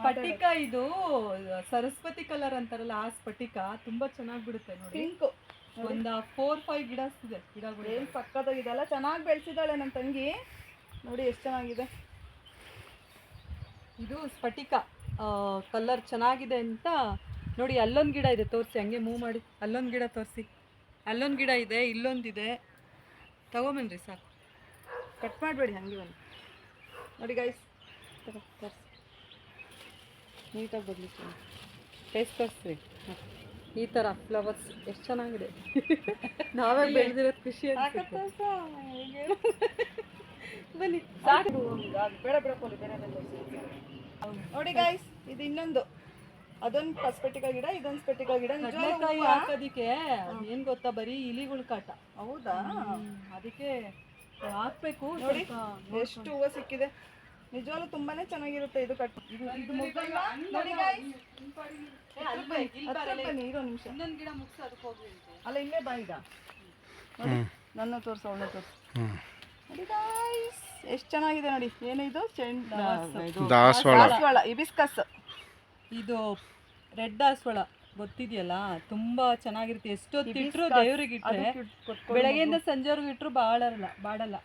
ಸ್ಫಟಿಕ ಇದು ಸರಸ್ವತಿ ಕಲರ್ ಅಂತಾರಲ್ಲ ಆ ಸ್ಫಟಿಕ ತುಂಬಾ ಚೆನ್ನಾಗಿ ಬಿಡುತ್ತೆ ನೋಡಿ. ಪಿಂಕ್. ಒಂದ ಫೋರ್ ಫೈವ್ ಗಿಡ ಇದೆ ಗಿಡಗಳು ಏನ್ ಸಕ್ಕತ್ತಾಗಿದೆಲ್ಲ ಚೆನ್ನಾಗಿ ಬೆಳೆಸಿದಾಳೆ ನನ್ನ ತಂಗಿ. ನೋಡಿ ಎಷ್ಟು ಚೆನ್ನಾಗಿದೆ. ಇದು ಸ್ಫಟಿಕ ಕಲರ್ ಚೆನ್ನಾಗಿದೆ ಅಂತ ನೋಡಿ ಅಲ್ಲೊಂದು ಗಿಡ ಇದೆ ತೋರಿಸಿ ಹಂಗೆ ಮೂವ್ ಮಾಡಿ. ಅಲ್ಲೊಂದು ಗಿಡ ತೋರಿಸಿ. ಅಲ್ಲೊಂದು ಗಿಡ ಇದೆ ಇಲ್ಲೊಂದಿದೆ. ತಗೊಂಬನ್ರಿ ಸಾಕು. ಕಟ್ ಮಾಡಬೇಡಿ ಹಂಗೆ ಒಂದು ನೋಡಿ ಗೈಸ್ ನೀಟಾಗಿ ಬದಲಿಸಿ ಟೇಸ್ಟ್ ತೋರಿಸ್ರಿ ಈ ಥರ ಫ್ಲವರ್ಸ್ ಎಷ್ಟು ಚೆನ್ನಾಗಿದೆ. ನಾವೇ ಬೆಳೆದಿರೋದು ಖುಷಿ. ಬನ್ನಿ. ಸಾಕು. ಬೇಡ ಬೇಡ ನೋಡಿ ಗಾಯ್ಸ್ ಇದು ಇನ್ನೊಂದು. ಅದೊಂದು ಸ್ಪೆಟಿಕ ಗಿಡ ಇದೊಂದು ಸ್ಪೆಟಿಕ ಗಿಡ. ಕಡಲೆಕಾಯಿ. ಹಾಕೋದಿಕ್ಕೆ ಏನ್ ಗೊತ್ತಾ ಬರೀ ಇಲಿಗಳು ಕಾಟ. ಹೌದಾ? ಅದಕ್ಕೆ ಹಾಕ್ಬೇಕು ನೋಡಿ ಎಷ್ಟು ಹೂವು ಸಿಕ್ಕಿದೆ. ನಿಜವಾಗ್ಲೂ ತುಂಬಾನೇ ಚೆನ್ನಾಗಿರುತ್ತೆ ಇದು ಕಟ್ ಇದು ಇದು? ನೋಡಿ. ಬನ್ನಿ ಇರೋ ನಿಮಿಷ. ಇನ್ನೊಂದ್ ಗಿಡ ಮುಗ್ಸಿ ಅದಕ್ಕೆ ಹೋಗಿ ಅಂತೆ. ಅಲ್ಲ ಇಲ್ಲೇ ಬಾ ಈಗ. ನೋಡಿ ನನ್ನ ತೋರ್ಸು ಅವಳ ತೋರ್ಸು. ನೋಡಿ ಗಾಯ್ಸ್ ಎಷ್ಟು ಚೆನ್ನಾಗಿದೆ ನೋಡಿ. ಏನು ಇದು? ಚೆಂಡ್ ದಾಸವಾಳ. ಇಬಿಸ್ಕಸ್ ಇದು ರೆಡ್ ದಾಸವಾಳ ಗೊತ್ತಿದೆಯಲ್ಲ? ತುಂಬಾ ಚೆನ್ನಾಗಿರುತ್ತೆ. ಎಷ್ಟೊತ್ತಿಟ್ರು ದೇವ್ರಿಗೆ ಇಟ್ರೆ ಬೆಳಗ್ಗೆಯಿಂದ ಸಂಜೆವರೆಗೂ ಇಟ್ರು ಬಾಳಲ್ಲ ಬಾಡಲ್ಲ.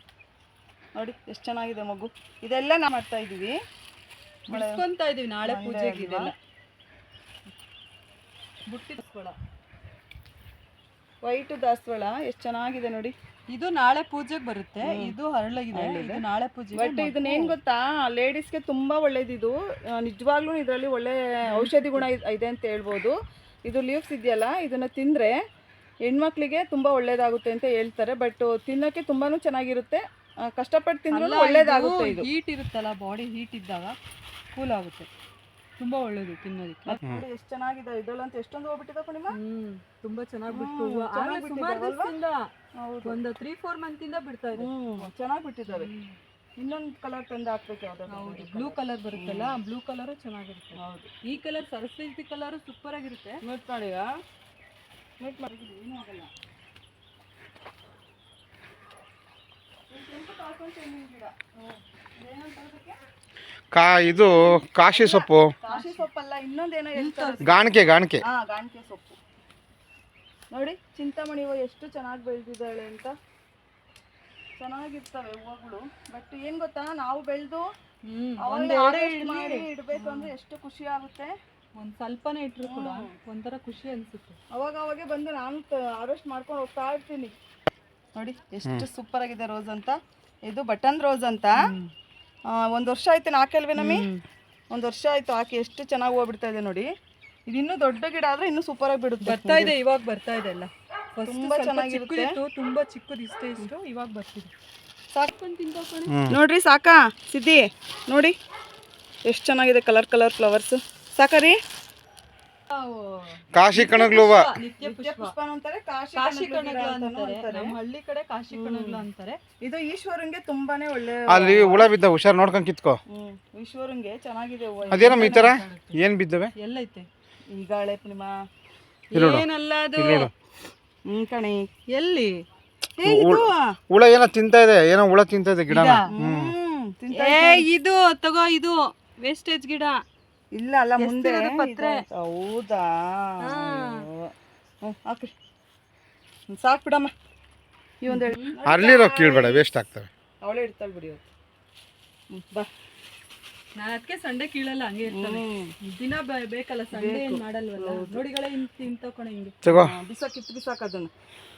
ನೋಡಿ ಎಷ್ಟು ಚೆನ್ನಾಗಿದೆ ಮಗು. ಇದೆಲ್ಲ ನಾವು ಮಾಡ್ತಾ ಇದೀವಿ ಬಿಡ್ಸ್ಕೊಂತ ಇದೀವಿ ನಾಳೆ ಪೂಜೆಗೆ ಇದೆಲ್ಲ. ಬುಟ್ಟಿ ದಾಸವಾಳ. ವೈಟ್ ದಾಸವಾಳ ಎಷ್ಟು ಚೆನ್ನಾಗಿದೆ ನೋಡಿ. ಇದು ನಾಳೆ ಪೂಜೆಗೆ ಬರುತ್ತೆ ಇದು ಹರಳಗಿದೆ ಇದು ನಾಳೆ ಪೂಜೆ ಬಟ್ ಇದನ್ನ ಏನ್ ಗೊತ್ತಾ? ಲೇಡೀಸ್ಗೆ ತುಂಬಾ ಒಳ್ಳೇದಿದು ಇದು. ನಿಜವಾಗ್ಲೂ ಇದರಲ್ಲಿ ಒಳ್ಳೆ ಔಷಧಿ ಗುಣ ಇದೆ ಅಂತ ಹೇಳ್ಬೋದು. ಇದು ಲೀವ್ಸ್ ಇದೆಯಲ್ಲ ಇದನ್ನ ತಿಂದ್ರೆ ಹೆಣ್ಮಕ್ಳಿಗೆ ತುಂಬಾ ಒಳ್ಳೇದಾಗುತ್ತೆ ಅಂತ ಹೇಳ್ತಾರೆ. ಬಟ್ ತಿನ್ನೋಕೆ ತುಂಬಾನು ಚೆನ್ನಾಗಿರುತ್ತೆ. ಕಷ್ಟಪಟ್ಟು ತಿಂದ್ರೂ ಒಳ್ಳೇದಾಗುತ್ತೆ ಇದು ಹೀಟ್ ಇರುತ್ತಲ್ಲ ಬಾಡಿ ಹೀಟ್ ಇದ್ದಾಗ ಕೂಲ್ ಆಗುತ್ತೆ. ತುಂಬಾ ಒಳ್ಳೇದು ತಿನ್ನೋದಕ್ಕೆ. ನೋಡಿ ಎಷ್ಟು ಚೆನ್ನಾಗಿದೆ ಇದರಲ್ಲಂತ ಎಷ್ಟೊಂದು ಹೋಗ್ಬಿಟ್ಟಿದೆ ಕಣಿಮ ತುಂಬಾ ಚೆನ್ನಾಗಿ ಬಿಟ್ಟು ಸುಮಾರು? ದಿವಸದಿಂದ ಒಂದು ತ್ರೀ ಫೋರ್ ಮಂತ್ ಇಂದ ಬಿಡ್ತಾ ಇದೆ. ಚೆನ್ನಾಗಿ ಬಿಟ್ಟಿದ್ದಾರೆ ಇನ್ನೊಂದು ಕಲರ್ ತಂದು ಹಾಕ್ಬೇಕು ಯಾವ್ದಾದ್ರು ಹೌದು ಬ್ಲೂ ಕಲರ್ ಬರುತ್ತಲ್ಲ ಬ್ಲೂ ಕಲರ್ ಚೆನ್ನಾಗಿರುತ್ತೆ. ಹೌದು. ಈ ಕಲರ್ ಸರಸ್ವತಿ ಕಲರ್ ಸೂಪರ್ ಆಗಿರುತ್ತೆ. ಮ್ಯೂಟ್ ಮಾಡಿ ಮ್ಯೂಟ್ ಮಾಡಿದ್ರೆ ಏನೂ ಆಗಲ್ಲ ಇದು ಕೆಂಪು ಕಾಸ್ಕೊಂಡ್ ಚೆಂಡಿನ ಗಿಡ. ಹ್ಮ್. ಇದೇನಂತ ಅದಕ್ಕೆ? ಕಾ ಇದು ಕಾಶಿ ಸೊಪ್ಪು. ಕಾಶಿ ಸೊಪ್ಪಲ್ಲ ಇನ್ನೊಂದೇನೋ ಹೇಳ್ತಾರೆ. ಗಾಣಿಕೆ ಗಾಣಿಕೆ. ಹಾ ಗಾಣಿಕೆ ಸೊಪ್ಪು. ನೋಡಿ ಚಿಂತಾಮಣಿ ಹೂವು ಎಷ್ಟು ಚೆನ್ನಾಗಿ ಬೆಳೆದಿದ್ದಾಳೆ ಅಂತ. ಚೆನ್ನಾಗಿರ್ತವೆ ಹೂವುಗಳು ಬಟ್ ಏನ್ ಗೊತ್ತಾ ನಾವು ಬೆಳೆದು ಮಾಡಿ ಇಡ್ಬೇಕು ಅಂದ್ರೆ ಎಷ್ಟು ಖುಷಿ ಆಗುತ್ತೆ. ಒಂದ್ ಸ್ವಲ್ಪನೇ ಇಟ್ರು ಕೂಡ ಒಂಥರ ಖುಷಿ ಅನ್ಸುತ್ತೆ. ಅವಾಗ ಅವಾಗೆ ಬಂದು ನಾನು ಹಾರ್ವೆಸ್ಟ್ ಮಾಡ್ಕೊಂಡು ಹೋಗ್ತಾ ಇರ್ತೀನಿ. ನೋಡಿ ಎಷ್ಟು ಸೂಪರ್ ಆಗಿದೆ ರೋಸ್ ಅಂತ. ಇದು ಬಟನ್ ರೋಸ್ ಅಂತ. ಒಂದು ವರ್ಷ ಆಯ್ತು ಹಾಕಲ್ವಿ ನಮಿ ಒಂದು ವರ್ಷ ಆಯ್ತು ಹಾಕಿ ಎಷ್ಟು ಚೆನ್ನಾಗಿ ಹೋಗ್ಬಿಡ್ತಾ ಇದೆ ನೋಡಿ. ಇದು ಇನ್ನೂ ದೊಡ್ಡ ಗಿಡ ಆದ್ರೆ ಇನ್ನೂ ಸೂಪರ್ ಆಗಿ ಬಿಡುತ್ತೆ ಬರ್ತಾ ಇದೆ ಇವಾಗ ಬರ್ತಾ ಇದೆ ಎಲ್ಲ ತುಂಬಾ ಚೆನ್ನಾಗಿರುತ್ತೆ. ತುಂಬಾ ಚಿಕ್ಕದು ಇಷ್ಟೇ ಇಷ್ಟು ಇವಾಗ ಬರ್ತಿದೆ. ನೋಡ್ರಿ ಸಾಕಾ? ಸಿದ್ದಿ ನೋಡಿ. ಎಷ್ಟು ಚೆನ್ನಾಗಿದೆ ಕಲರ್ ಕಲರ್ ಫ್ಲವರ್ಸ್ ಸಾಕಾ ರೀ? ಕಾಶಿ ಕಣಗಳು ನಿತ್ಯ ಪುಷ್ಪ. ಅಂತಾರೆ ಕಾಶಿ ಕಣಗಿಲ ಅಂತಾರೆ. ಅಂತಾರೆ. ನಮ್ಮ ಹಳ್ಳಿ ಕಡೆ ಕಾಶಿ ಕಣಗ್ಲ ಅಂತಾರೆ. ಇದು ಈಶ್ವರಂಗೆ ತುಂಬಾನೇ ಒಳ್ಳೆ ಅಲ್ಲಿ ಹುಳ ಬಿದ್ದ ಹುಷಾರ್ ನೋಡ್ಕೊಂಡ್ ಕಿತ್ಕೋ. ಈಶ್ವರಂಗೆ ಚೆನ್ನಾಗಿದೆ. ಅದೇನಮ್ಮ ಈ ತರ? ಏನ್ ಬಿದ್ದವೆ? ಎಲ್ಲೈತೆ ಈಗ ಹಳೆ ನಿಮ್ಮ ಏನಲ್ಲ ಅದು? ಹ್ಮ್ ಕಣೆ. ಎಲ್ಲಿ? ಏ, ಇದು ಹುಳ ಏನೋ ತಿಂತಾ ಇದೆ ಏನೋ ಹುಳ ತಿಂತಾ ಇದೆ ಗಿಡ ಇದು? ತಗೋ ಇದು ವೇಸ್ಟೇಜ್ ಗಿಡ. ಇಲ್ಲ ಅಲ್ಲ ಮುಂದೆ ಪತ್ರೆ? ಹೌದಾ? ಸಾಕ್ಬಿಡಮ್ಮ ಸಾಕ್ ಬಿಡಮ್ಮ. ಈ ಒಂದ್ ಹೇಳಿ ಅರ್ಲಿರೋ ಕೀಳ್ಬೇಡ ವೇಸ್ಟ್ ಆಗ್ತವೆ. ಅವಳೇ ಇಡ್ತಾಳೆ ಬಿಡಿ ಇವತ್ತು. ಬಾ. ನಾನು ಅದಕ್ಕೆ ಸಂಡೆ ಕೀಳಲ್ಲ ಹಂಗೆ ಇರ್ತಾನೆ ದಿನ ಬ- ಬೇಕಲ್ಲ ಸಂಡೆ ಏನ್ ಮಾಡಲ್ವಲ್ಲ? ನೋಡಿಗಳೇ ಇಂತ ಕಣ ಹಿಂಗೆ. ಬಿಸಾಕಿತ್ತು ಬಿಸಾಕ ಬಿಸಾಕ್ ಅದನ್ನ.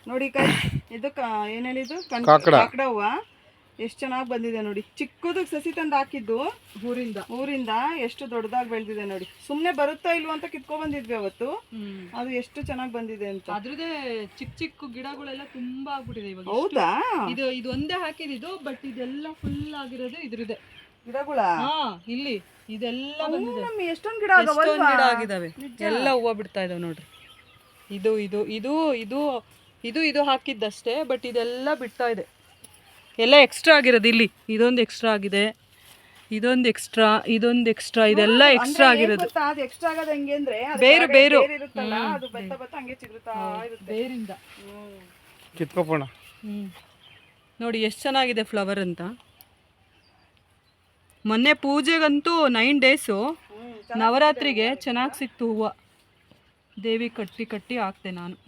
ನೋಡಿ ಕೈ ಇದು ಏನ್ ಹೇಳಿದ್ದು? ಕಣ್- ಕಾಕಡ. ಕಾಕಡ ಹೂವ? ಎಷ್ಟು ಚೆನ್ನಾಗಿ ಬಂದಿದೆ ನೋಡಿ. ಚಿಕ್ಕದಕ್ಕೆ ಸಸಿ ತಂದು ಹಾಕಿದ್ದು ಊರಿಂದ. ಊರಿಂದ ಎಷ್ಟು ದೊಡ್ಡದಾಗಿ ಬೆಳೆದಿದೆ ನೋಡಿ. ಸುಮ್ಮನೆ ಬರುತ್ತಾ ಇಲ್ವೋ ಅಂತ ಕಿತ್ಕೊ ಬಂದಿದ್ವಿ ಅವತ್ತು. ಅದು ಎಷ್ಟು ಚೆನ್ನಾಗಿ ಬಂದಿದೆ ಅಂತ. ಅದ್ರದೇ ಚಿಕ್ಕ ಚಿಕ್ಕ ಗಿಡಗಳೆಲ್ಲ ತುಂಬಾ ಆಗ್ಬಿಟ್ಟಿದೆ ಇವಾಗ. ಹೌದಾ? ಇದು ಇದು ಒಂದೇ ಹಾಕಿದ್ದು ಬಟ್ ಇದೆಲ್ಲ ಫುಲ್ ಆಗಿರೋದು ಇದ್ರದೆ ಗಿಡಗಳ? ಹಾ ಇಲ್ಲಿ. ಇದೆಲ್ಲ ಬಂದಿದೆ. ಎಷ್ಟೊಂದು ಗಿಡ? ಗಿಡ ಆಗಿದಾವೆ. ಎಲ್ಲ ಹೂವು ಬಿಡ್ತಾ ಇದಾವೆ ನೋಡ್ರಿ. ಇದು ಇದು ಇದು ಇದು ಇದು ಇದು ಹಾಕಿದ್ದಷ್ಟೇ ಬಟ್ ಇದೆಲ್ಲ ಬಿಡ್ತಾ ಇದೆ. ಎಲ್ಲ ಎಕ್ಸ್ಟ್ರಾ ಆಗಿರೋದು ಇಲ್ಲಿ. ಇದೊಂದು ಎಕ್ಸ್ಟ್ರಾ ಆಗಿದೆ. ಇದೊಂದು ಎಕ್ಸ್ಟ್ರಾ ಇದೊಂದು ಎಕ್ಸ್ಟ್ರಾ ಇದೆಲ್ಲ ಎಕ್ಸ್ಟ್ರಾ ಆಗಿರೋದು. ಅದು ಎಕ್ಸ್ಟ್ರಾ ಆಗೋದು ಹೆಂಗೆ ಅಂದ್ರೆ ಬೇರು, ಬೇರು. ಬೇರು ಇರುತ್ತಲ್ಲ ಅದು ಬತ್ತ ಬತ್ತ ಹಂಗೆ ಚಿಗುರುತ್ತಾ ಇರುತ್ತೆ. ಬೇರಿಂದ. ಹ್ಮ್. ಕಿತ್ಕೋಪೋಣ ನೋಡಿ ಎಷ್ಟು ಚೆನ್ನಾಗಿದೆ ಫ್ಲವರ್ ಅಂತ. ಮೊನ್ನೆ ಪೂಜೆಗಂತೂ ನೈನ್ ಡೇಸು ನವರಾತ್ರಿಗೆ ಚೆನ್ನಾಗಿ ಸಿಕ್ತು ಹೂವು. ದೇವಿ ಕಟ್ಟಿ ಕಟ್ಟಿ ಹಾಕ್ತೆ ನಾನು.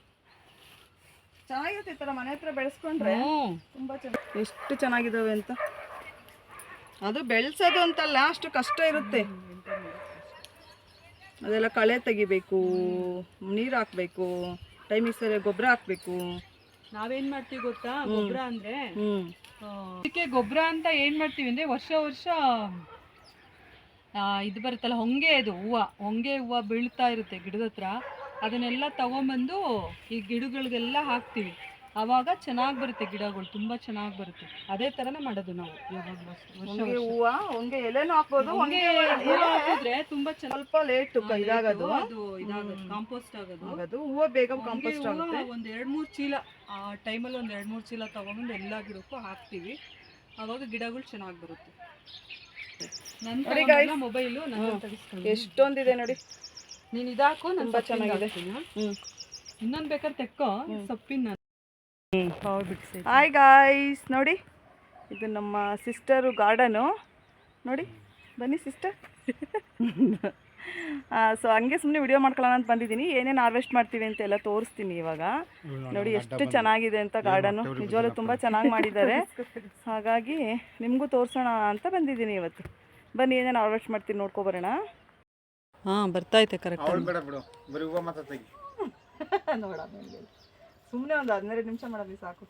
ಚೆನ್ನಾಗಿರುತ್ತೆ ಈ ಥರ ಮನೆ ಹತ್ರ ಬೆಳೆಸ್ಕೊಂಡ್ರೆ ತುಂಬಾ ಚೆನ್ನಾಗಿ ಎಷ್ಟು ಚೆನ್ನಾಗಿದಾವೆ ಅಂತ. ಅದು ಬೆಳ್ಸೋದು ಅಂತಲ್ಲ ಅಷ್ಟು ಕಷ್ಟ ಇರುತ್ತೆ. ಅದೆಲ್ಲ ಕಳೆ ತೆಗಿಬೇಕು ನೀರು ಹಾಕ್ಬೇಕು ಟೈಮಿಗೆ ಸರಿ ಗೊಬ್ಬರ ಹಾಕ್ಬೇಕು. ನಾವೇನ್ ಮಾಡ್ತೀವಿ ಗೊತ್ತಾ? ಗೊಬ್ಬರ ಅಂದ್ರೆ ಇದಕ್ಕೆ ಗೊಬ್ಬರ ಅಂತ ಏನ್ ಮಾಡ್ತೀವಿ ಅಂದ್ರೆ ವರ್ಷ ವರ್ಷ ಆ, ಇದು ಬರುತ್ತಲ್ಲ ಹೊಂಗೆ ಇದು ಹೂವು. ಹೊಂಗೆ ಹೂವು ಬೀಳ್ತಾ ಇರುತ್ತೆ ಗಿಡದ ಹತ್ರ. ಅದನ್ನೆಲ್ಲ ತಗೊಂಬಂದು ಈ ಗಿಡಗಳಿಗೆಲ್ಲ ಹಾಕ್ತೀವಿ. ಆವಾಗ ಚೆನ್ನಾಗಿ ಬರುತ್ತೆ ಗಿಡಗಳು ತುಂಬಾ ಚೆನ್ನಾಗಿ ಬರುತ್ತೆ. ಅದೇ ತರನೇ ಮಾಡೋದು ನಾವು ಯಾವಾಗಲೂ ಅಷ್ಟೇ. ವರ್ಷ ಹೊಂಗೆ ವರ್ಷ. ಹೂವು ಹೊಂಗೆ ಎಲೆನೂ ಹಾಕ್ಬೋದು ಹೊಂಗೆ ಹೊಂಗೆ ಹಾಕಿದ್ರೆ ತುಂಬಾ ಸ್ವಲ್ಪ ಲೇಟ್ ಇದಾಗೋದು. ಅದು ಇದಾಗೋದು ಕಾಂಪೋಸ್ಟ್ ಆಗೋದು. ಆಗೋದು ಹೂವ ಬೇಗ ಕಾಂಪೋಸ್ಟ್ ಆಗುತ್ತೆ. ಒಂದ್ ಎರಡ್ ಮೂರ್ ಚೀಲ ಆ ಟೈಮಲ್ಲಿ ಒಂದು ಎರಡ್ ಮೂರ್ ಚೀಲ ತಗೊಂಬಂದು ಎಲ್ಲ ಗಿಡಕ್ಕೂ ಹಾಕ್ತೀವಿ. ಅವಾಗ ಗಿಡಗಳು ಚೆನ್ನಾಗಿ ಬರುತ್ತೆ. ನನ್ನ ಮೊಬೈಲು ತೆಗಿಸ್ಕೊಂಡು ಎಷ್ಟೊಂದಿದೆ ನೋಡಿ. ನೀನ್ ಇದಾಕು ನನ್ನ ತುಂಬಾ ಚೆನ್ನಾಗಿದೆ. ಇನ್ನೊಂದು ಇನ್ನೊಂದ್ ಬೇಕಾದ್ರೆ ತೆಕ್ಕೋ ಸೊಪ್ಪಿನ ಹಾಯ್ ಗಾಯ್ಸ್ ನೋಡಿ ಇದು ನಮ್ಮ ಸಿಸ್ಟರು ಗಾರ್ಡನು ನೋಡಿ ಬನ್ನಿ ಸಿಸ್ಟರ್ ಸೊ ಹಂಗೆ ಸುಮ್ಮನೆ ವಿಡಿಯೋ ಮಾಡ್ಕೊಳ್ಳೋಣ ಅಂತ ಬಂದಿದ್ದೀನಿ. ಏನೇನು ಹಾರ್ವೆಸ್ಟ್ ಮಾಡ್ತೀವಿ ಅಂತ ಎಲ್ಲ ತೋರಿಸ್ತೀನಿ ಇವಾಗ. ನೋಡಿ ಎಷ್ಟು ಚೆನ್ನಾಗಿದೆ ಅಂತ ಗಾರ್ಡನು ನಿಜವಾಗ್ಲೂ ತುಂಬ ಚೆನ್ನಾಗಿ ಮಾಡಿದ್ದಾರೆ. ಹಾಗಾಗಿ ನಿಮಗೂ ತೋರಿಸೋಣ ಅಂತ ಬಂದಿದ್ದೀನಿ ಇವತ್ತು. ಬನ್ನಿ ಏನೇನು ಹಾರ್ವೆಸ್ಟ್ ಮಾಡ್ತೀನಿ ನೋಡ್ಕೊ ಬರೋಣ. ಹಾ ಐತೆ ಕರೆಕ್ಟ್ ಅವಳು ಬೇಡ ಬಿಡು. ಬರಿ ಹೂವ ಮಾತ್ರ ತೆಗಿ. ನೋಡ ಸುಮ್ಮನೆ ಒಂದು ಹದಿನೈದು ನಿಮಿಷ ಮಾಡೋದು ಸಾಕು.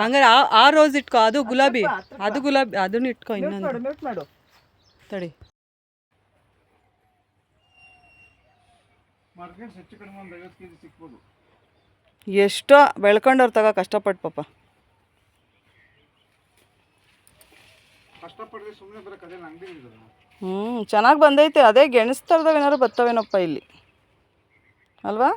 ಹಂಗಾರೆ ಆ- ಆ ರೋಸ್ ಇಟ್ಕೋ ಅದು ಗುಲಾಬಿ. ಅದು ಗುಲಾಬಿ ಅದನ್ನ ಇಟ್ಕೋ ಮ್ಯೂಟ್ ಇನ್ನೊಂದು. ಮಾಡು ಮ್ಯೂಟ್ ಮಾಡು. ತಡಿ. ಮಾರ್ಕೆಟ್ ಹೆಚ್ಚು ಕಡಿಮೆ ಒಂದು ಐವತ್ತು ಕೆ ಜಿ ಸಿಕ್ಬೋದು ಎಷ್ಟೋ ಬೆಳ್ಕೊಂಡವ್ರು ತಗೋ ಕಷ್ಟಪಟ್ಟು ಪಾಪ. ಕಷ್ಟಪಟ್ಟರೆ ಸುಮ್ಮನೆ ಹ್ಞೂ ಚೆನ್ನಾಗಿ ಬಂದೈತೆ. ಅದೇ ಗೆಣಸ್ ಬರ್ತಾವೇನಪ್ಪ ಬರ್ತವೇನಪ್ಪ ಇಲ್ಲಿ? ಅಲ್ವಾ?